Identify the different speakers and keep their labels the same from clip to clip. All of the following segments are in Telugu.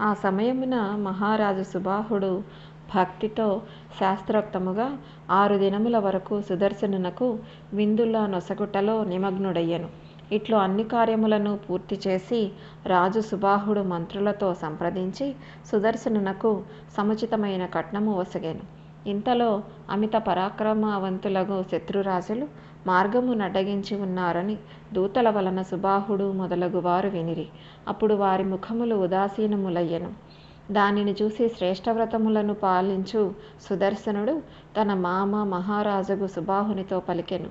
Speaker 1: ఆ సమయమున మహారాజు సుబాహుడు భక్తితో శాస్త్రోక్తముగా ఆరు దినముల వరకు సుదర్శనునకు విందుల నొసగుటలో నిమగ్నుడయ్యెను. ఇట్లు అన్ని కార్యములను పూర్తి చేసి రాజు సుబాహుడు మంత్రులతో సంప్రదించి సుదర్శనునకు సముచితమైన కట్నము ఒసగెను. ఇంతలో అమిత పరాక్రమవంతులగు శత్రురాజులు మార్గము నడ్డగించి ఉన్నారని దూతల వలన సుబాహుడు మొదలగు వారు వినిరి. అప్పుడు వారి ముఖములు ఉదాసీనములయ్యెను. దానిని చూసి శ్రేష్టవ్రతములను పాలించు సుదర్శనుడు తన మామ మహారాజుకు సుబాహునితో పలికెను.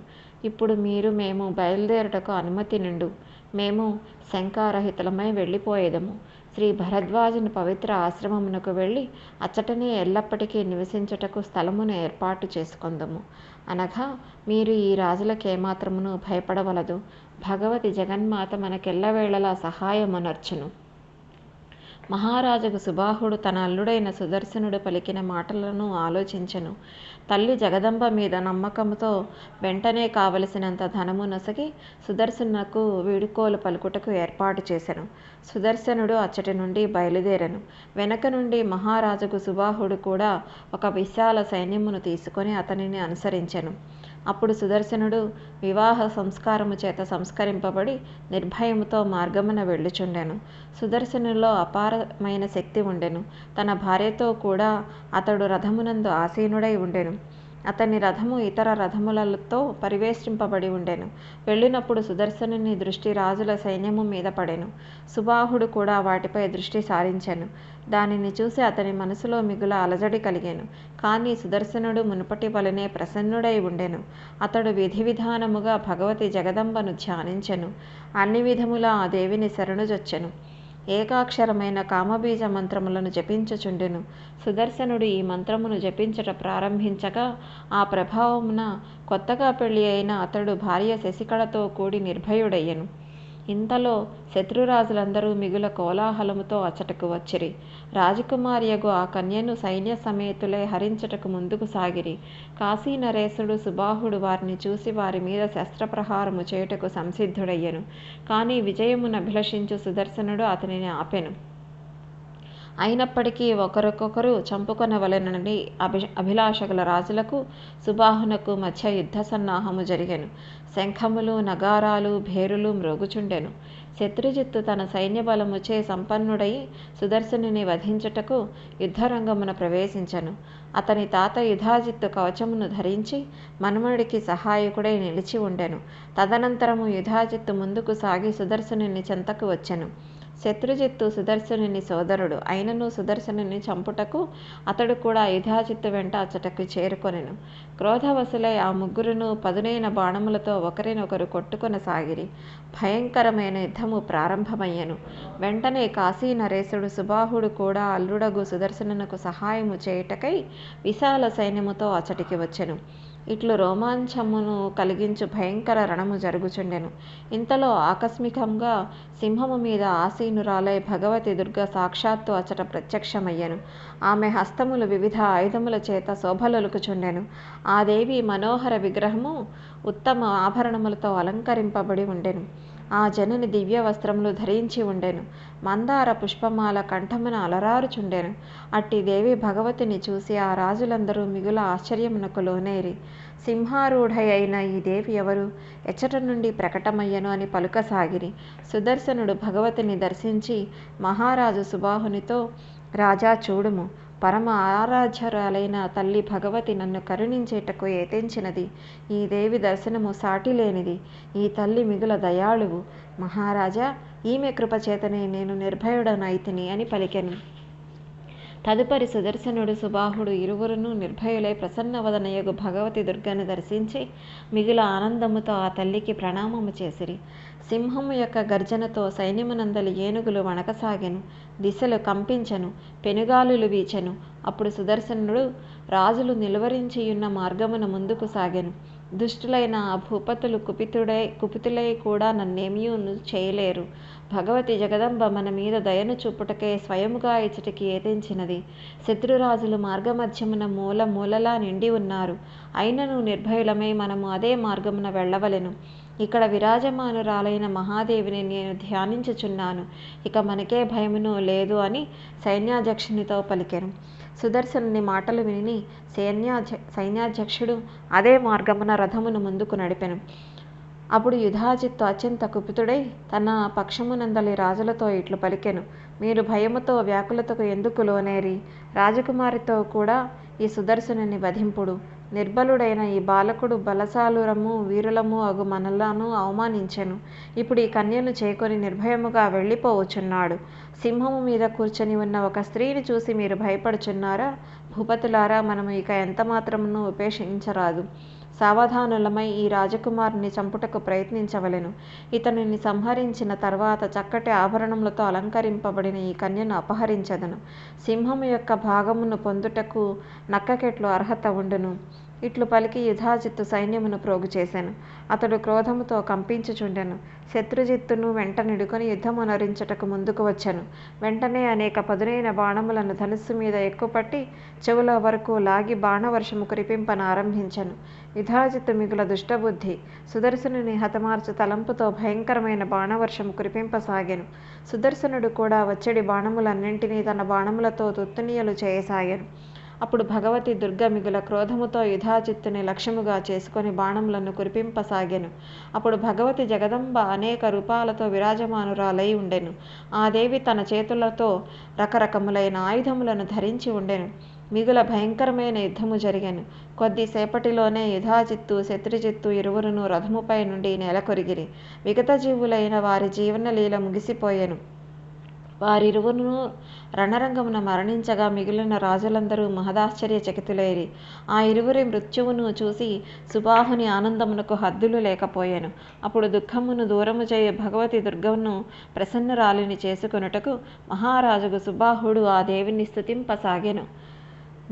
Speaker 1: ఇప్పుడు మీరు మేము బయలుదేరుటకు అనుమతి నిండు. మేము శంకారహితులమై వెళ్ళిపోయేదము. శ్రీ భరద్వాజుని పవిత్ర ఆశ్రమమునకు వెళ్ళి అచ్చటనే ఎల్లప్పటికీ నివసించుటకు స్థలమును ఏర్పాటు చేసుకుందము. అనగా మీరు ఈ రాజులకేమాత్రమును భయపడవలదు. భగవతి జగన్మాత మనకెల్లవేళలా సహాయమునర్చును. మహారాజుకు సుబాహుడు తన అల్లుడైన సుదర్శనుడు పలికిన మాటలను ఆలోచించెను. తల్లి జగదంబ మీద నమ్మకముతో వెంటనే కావలసినంత ధనము నొసగి సుదర్శనకు వీడుకోలు పలుకుటకు ఏర్పాటు చేసెను. సుదర్శనుడు అచ్చటి నుండి బయలుదేరను. వెనక నుండి మహారాజుకు సుబాహుడు కూడా ఒక విశాల సైన్యమును తీసుకొని అతనిని అనుసరించెను. అప్పుడు సుదర్శనుడు వివాహ సంస్కారము చేత సంస్కరింపబడి నిర్భయముతో మార్గమున వెళ్ళుచుండెను. సుదర్శనులో అపారమైన శక్తి ఉండెను. తన భార్యతో కూడా అతడు రథమునందు ఆసీనుడై ఉండెను. అతని రథము ఇతర రథములతో పరివేష్టింపబడి ఉండెను. వెళ్ళినప్పుడు సుదర్శనుని దృష్టి రాజుల సైన్యము మీద పడెను. సుబాహుడు కూడా వాటిపై దృష్టి సారించెను. దానిని చూసి అతని మనసులో మిగుల అలజడి కలిగాను. కానీ సుదర్శనుడు మునుపటి వలనే ప్రసన్నుడై ఉండెను. అతడు విధి విధానముగా భగవతి జగదంబను ధ్యానించెను. అన్ని విధముల ఆ దేవిని శరణుజొచ్చెను. ఏకాక్షరమైన కామబీజ మంత్రములను జపించుచుండెను. సుదర్శనుడు ఈ మంత్రమును జపించట ప్రారంభించగా ఆ ప్రభావమున కొత్తగా పెళ్ళి అయిన అతడు భార్య శశికళతో కూడి నిర్భయుడయ్యను. ఇంతలో శత్రురాజులందరూ మిగుల కోలాహలముతో అచ్చటకు వచ్చిరి. రాజకుమారియగు ఆ కన్యను సైన్య సమేతులై హరించటకు ముందుకు సాగిరి. కాశీ నరేశుడు సుబాహుడు వారిని చూసి వారి మీద శస్త్రప్రహారము చేయుటకు సంసిద్ధుడయ్యను. కానీ విజయమును అభిలషించు సుదర్శనుడు అతనిని ఆపెను. అయినప్పటికీ ఒకరికొకరు చంపుకొనవలెనని అభి అభిలాషగల రాజులకు సుబాహునకు మధ్య యుద్ధ సన్నాహము జరిగెను. శంఖములు నగారాలు భేరులు మ్రోగుచుండెను. శత్రుజిత్తు తన సైన్య బలముచే సంపన్నుడై సుదర్శనుని వధించుటకు యుద్ధరంగమున ప్రవేశించను. అతని తాత యుధాజిత్తు కవచమును ధరించి మనుమడికి సహాయకుడై నిలిచి ఉండెను తదనంతరము యుధాజిత్తు ముందుకు సాగి సుదర్శనుని చెంతకు వచ్చెను. శత్రుజిత్తు సుదర్శనుని సోదరుడు. అయినను సుదర్శనుని చంపుటకు అతడు కూడా యుధాజిత్తు వెంట అచ్చటకు చేరుకొనెను. క్రోధవశులై ఆ ముగ్గురును పదునైన బాణములతో ఒకరినొకరు కొట్టుకొనసాగిరి భయంకరమైన యుద్ధము ప్రారంభమయ్యెను. వెంటనే కాశీ నరేశుడు సుబాహుడు కూడా అల్లుడగు సుదర్శనునకు సహాయము చేయుటకై విశాల సైన్యముతో అచ్చటికి వచ్చెను. ఇట్లు రోమాంచమును కలిగించు భయంకర రణము జరుగుచుండెను. ఇంతలో ఆకస్మికంగా సింహము మీద ఆసీనురాలై భగవతి దుర్గ సాక్షాత్తు అచట ప్రత్యక్షమయ్యను. ఆమె హస్తములు వివిధ ఆయుధముల చేత శోభలొలుకుచుండెను. ఆ దేవి మనోహర విగ్రహము ఉత్తమ ఆభరణములతో అలంకరింపబడి ఉండెను. ఆ జనని దివ్య వస్త్రములు ధరించి ఉండెను. మందార పుష్పమాల కంఠమున అలరారుచుండెను. అట్టి దేవి భగవతిని చూసి ఆ రాజులందరూ మిగుల ఆశ్చర్యమునకు లోనేరి. సింహారూఢ అయిన ఈ దేవి ఎవరు? ఎచ్చట నుండి ప్రకటమయ్యను అని పలుకసాగిరి. సుదర్శనుడు భగవతిని దర్శించి మహారాజు సుబాహునితో రాజా చూడుము. పరమ ఆరాధ్యరాలైన తల్లి భగవతి నన్ను కరుణించేటకు ఏతించినది ఈ దేవి దర్శనము సాటి లేనిది ఈ తల్లి మిగుల దయాళువు. మహారాజా ఈమె కృపచేతనే నేను నిర్భయుడనైతిని అని పలికెను. తదుపరి సుదర్శనుడు సుబాహుడు ఇరువురును నిర్భయులై ప్రసన్నవదనయగు భగవతి దుర్గను దర్శించి మిగుల ఆనందముతో ఆ తల్లికి ప్రణామము చేసిరి. సింహము యొక్క గర్జనతో సైన్యమునందలి ఏనుగులు వణకసాగెను దిశలు కంపించెను పెనుగాలులు వీచెను. అప్పుడు సుదర్శనుడు రాజులు నిలువరించియున్న మార్గమున ముందుకు సాగెను. దుష్టులైన ఆ భూపతులు కుపితుడై కుపితులై కూడా నన్నేమియూ చేయలేరు. భగవతి జగదంబ మన మీద దయను చూపుటకే స్వయముగా ఇచ్చటికి ఏదించినది. శత్రురాజులు మార్గమధ్యమున మూల మూలలా నిండి ఉన్నారు. అయినను నిర్భయులమై మనము అదే మార్గమున వెళ్ళవలెను. ఇక్కడ విరాజమానురాలైన మహాదేవిని నేను ధ్యానించుచున్నాను. ఇక మనకే భయమును లేదు అని సైన్యాధ్యక్షునితో పలికెను. సుదర్శనుని మాటలు విని సైన్యాధ్య సైన్యాధ్యక్షుడు అదే మార్గమున రథమును ముందుకు నడిపెను. అప్పుడు యుధాజిత్తు అత్యంత కుపితుడై తన పక్షమునందలి రాజులతో ఇట్లు పలికెను. మీరు భయముతో వ్యాకులతకు ఎందుకు లోనేరి? రాజకుమారితో కూడా ఈ సుదర్శనుని వధింపుడు. నిర్బలుడైన ఈ బాలకుడు బలశాలురము వీరులము అగు మనలను అవమానించెను. ఇప్పుడు ఈ కన్యను చేకొని నిర్భయముగా వెళ్ళిపోవచ్చున్నాడు. సింహము మీద కూర్చొని ఉన్న ఒక స్త్రీని చూసి మీరు భయపడుచున్నారా? భూపతులారా మనము ఇక ఎంత మాత్రమును ఉపేక్షించరాదు. సావధానులమై ఈ రాజకుమారుని చంపుటకు ప్రయత్నించవలెను. ఇతనిని సంహరించిన తర్వాత చక్కటి ఆభరణములతో అలంకరింపబడిన ఈ కన్యను అపహరించదను. సింహము యొక్క భాగమును పొందుటకు నక్కకెట్లు అర్హత ఉండును. ఇట్లు పలికి యుధాజిత్తు సైన్యమును ప్రోగు చేశాను అతడు క్రోధముతో కంపించుచుండెను. శత్రుజిత్తును వెంట నిడుకొని యుద్ధమునరించుటకు ముందుకు వచ్చాను. వెంటనే అనేక పదునైన బాణములను ధనుస్సు మీద ఎక్కుపట్టి చెవుల వరకు లాగి బాణవర్షము కురిపింపన ఆరంభించాను. యుధాజిత్తు మిగుల దుష్టబుద్ధి. సుదర్శనుని హతమార్చు తలంపుతో భయంకరమైన బాణవర్షము కురిపింపసాగాను. సుదర్శనుడు కూడా వచ్చడి బాణములన్నింటినీ తన బాణములతో తుత్తునీయలు చేయసాగాను. అప్పుడు భగవతి దుర్గ మిగుల క్రోధముతో యుధాజిత్తుని లక్ష్యముగా చేసుకొని బాణములను కురిపింపసాగాను. అప్పుడు భగవతి జగదంబ అనేక రూపాలతో విరాజమానురాలై ఉండెను. ఆ దేవి తన చేతులతో రకరకములైన ఆయుధములను ధరించి ఉండెను. మిగుల భయంకరమైన యుద్ధము జరిగాను. కొద్దిసేపటిలోనే యుధాజిత్తు శత్రుజిత్తు ఇరువురును రథముపై నుండి నెలకొరిగిరి. విగత జీవులైన వారి జీవనలీల ముగిసిపోయెను. వారిరువురును రణరంగమున మరణించగా మిగిలిన రాజులందరూ మహదాశ్చర్యచకితులైరి. ఆ ఇరువురి మృత్యువును చూసి సుబాహుని ఆనందమునకు హద్దులు లేకపోయాను. అప్పుడు దుఃఖమును దూరము చేయ భగవతి దుర్గమును ప్రసన్నరాలిని చేసుకొనుటకు మహారాజుకు సుబాహుడు ఆ దేవిని స్తుతింపసాగెను.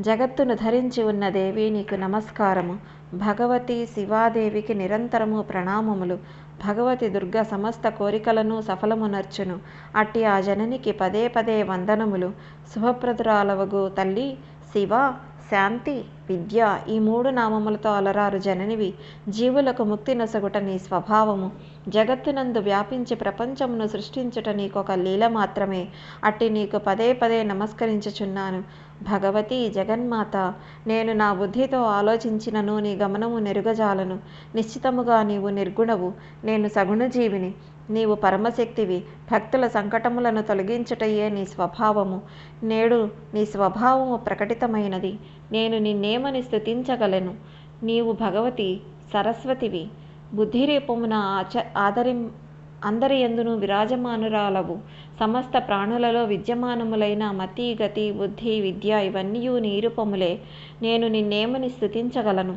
Speaker 1: జగత్తును ధరించి ఉన్న దేవి నీకు నమస్కారము. భగవతి శివాదేవికి నిరంతరము ప్రణామములు. భగవతి దుర్గ సమస్త కోరికలను సఫలమునర్చును. అట్టి ఆ జననికి పదే పదే వందనములు. శుభప్రదురాలవగు తల్లి శివ శాంతి విద్య ఈ మూడు నామములతో అలరారు జననివి. జీవులకు ముక్తి నొసగుట నీ స్వభావము. జగత్తునందు వ్యాపించి ప్రపంచమును సృష్టించుట నీకొక లీల మాత్రమే. అట్టి నీకు పదే పదే నమస్కరించుచున్నాను. భగవతి జగన్మాత నేను నా బుద్ధితో ఆలోచించినను నీ గమనము నెరుగజాలను. నిశ్చితముగా నీవు నిర్గుణవు. నేను సగుణజీవిని నీవు పరమశక్తివి. భక్తుల సంకటములను తొలగించుటయే నీ స్వభావము. నేడు నీ స్వభావము ప్రకటితమైనది. నేను నిన్నేమని స్థుతించగలను నీవు భగవతి సరస్వతివి. బుద్ధిరేపమున ఆచ ఆదరి అందరి ఎందును విరాజమానురాలవు. సమస్త ప్రాణులలో విద్యమానములైన మతి గతి బుద్ధి విద్య ఇవన్నీ నిరూపములే నేను నిన్నేమని స్థుతించగలను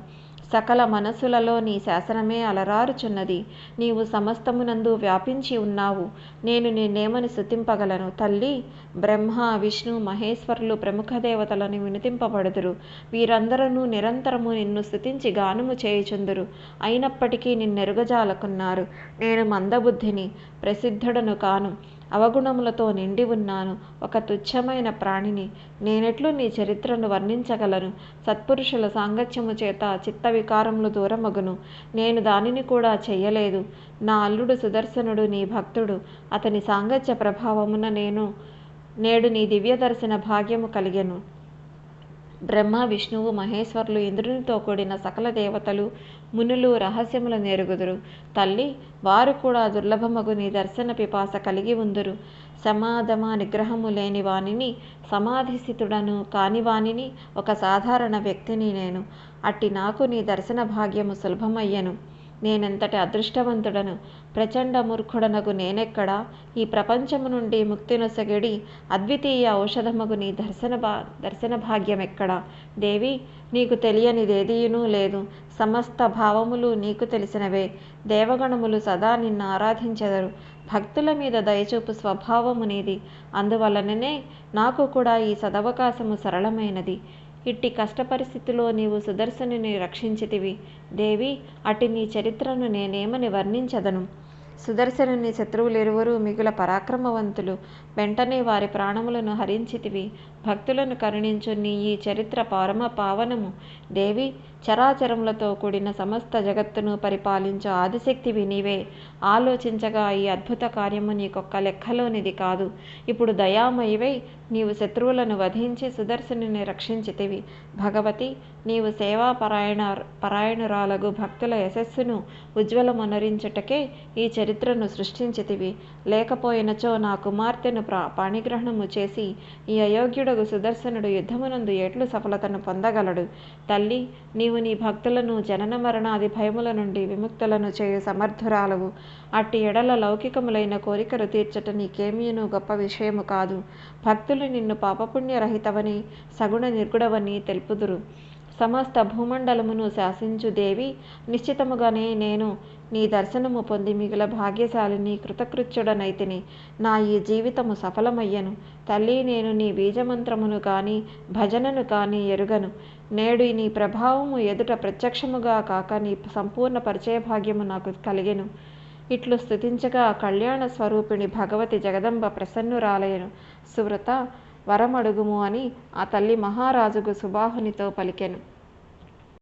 Speaker 1: సకల మనసులలో నీ శాసనమే అలరారుచున్నది. నీవు సమస్తమునందు వ్యాపించి ఉన్నావు. నేను నిన్నేమని శుతింపగలను తల్లి బ్రహ్మ విష్ణు మహేశ్వరులు ప్రముఖ దేవతలను వినితింపబడుదురు. వీరందరూ నిరంతరము నిన్ను స్థుతించి గానము చేయుచుందురు. అయినప్పటికీ నిన్నెరుగజాలకున్నారు. నేను మందబుద్ధిని ప్రసిద్ధుడను కాను. అవగుణములతో నిండి ఉన్నాను. ఒక తుచ్చమైన ప్రాణిని నేనెట్లు నీ చరిత్రను వర్ణించగలను. సత్పురుషుల సాంగత్యము చేత చిత్త వికారములు దూరమగును. నేను దానిని కూడా చెయ్యలేదు. నా అల్లుడు సుదర్శనుడు నీ భక్తుడు. అతని సాంగత్య ప్రభావమున నేను నేడు నీ దివ్య దర్శన భాగ్యము కలిగెను. బ్రహ్మ విష్ణువు మహేశ్వరులు ఇంద్రునితో కూడిన సకల దేవతలు మునులు రహస్యములు నేరుగుదురు. తల్లి వారు కూడా దుర్లభమగు నీ దర్శన పిపాస కలిగి ఉందురు. సమాధమ నిగ్రహము లేని వానిని సమాధిస్థితుడను కాని వానిని ఒక సాధారణ వ్యక్తిని నేను. అట్టి నాకు నీ దర్శన భాగ్యము సులభమయ్యను. నేనెంతటి అదృష్టవంతుడను? ప్రచండ మూర్ఖుడనగు నేనెక్కడ? ఈ ప్రపంచము నుండి ముక్తినొసగిడి అద్వితీయ ఔషధమగు నీ దర్శన భా దర్శన భాగ్యమెక్కడా? దేవి నీకు తెలియనిదేదీనూ లేదు. సమస్త భావములు నీకు తెలిసినవే. దేవగణములు సదా నిన్ను ఆరాధించెదరు. భక్తుల మీద దయచూపు స్వభావము నీది. అందువలననే నాకు కూడా ఈ సదవకాశము సరళమైనది. ఇట్టి కష్ట పరిస్థితిలో నీవు సుదర్శనుని రక్షించితివి. దేవి అట్టి నీ చరిత్రను నేనేమని వర్ణించదను. సుదర్శనుని శత్రువులిరువురు మిగుల పరాక్రమవంతులు. వెంటనే వారి ప్రాణములను హరించితివి. భక్తులను కరుణించు నీ ఈ చరిత్ర పరమ పావనము. దేవి చరాచరములతో కూడిన సమస్త జగత్తును పరిపాలించు ఆదిశక్తివి నీవే ఆలోచించగా ఈ అద్భుత కార్యము నీకొక్క లెక్కలోనిది కాదు. ఇప్పుడు దయామయివై నీవు శత్రువులను వధించి సుదర్శనుని రక్షించితివి. భగవతి నీవు సేవాపరాయణ పరాయణురాలగు భక్తుల యశస్సును ఉజ్వలమునరించుటకే ఈ చరిత్రను సృష్టించితివి. లేకపోయినచో నా కుమార్తెను ప్రా పాణిగ్రహణము చేసి ఈ అయోగ్యుడు అయోగ్యుడగు సుదర్శనుడు యుద్ధమునందు ఎట్లు సఫలతను పొందగలడు? తల్లి నీవు నీ భక్తులను జనన మరణాది భయముల నుండి విముక్తులను చేయు సమర్థురాలవు. అట్టి ఎడల లౌకికములైన కోరికలు తీర్చట నీకేమీను గొప్ప విషయము కాదు. భక్తులు నిన్ను పాపపుణ్యరహితవని సగుణ నిర్గుణవని తెలుపుదురు. సమస్త భూమండలమును శాసించు దేవి నిశ్చితముగానే నేను నీ దర్శనము పొంది మిగిల భాగ్యశాలిని కృతకృత్యుడనైతిని. నా ఈ జీవితము సఫలమయ్యను. తల్లి నేను నీ బీజమంత్రమును కానీ భజనను కానీ ఎరుగను. నేడు నీ ప్రభావము ఎదుట ప్రత్యక్షముగా కాక నీ సంపూర్ణ పరిచయ భాగ్యము నాకు కలిగెను. ఇట్లు స్థుతించగా కళ్యాణ స్వరూపిణి భగవతి జగదంబ ప్రసన్నురాలయను. సువ్రత వరమడుగుము అని ఆ తల్లి మహారాజుకు సుబాహునితో పలికెను.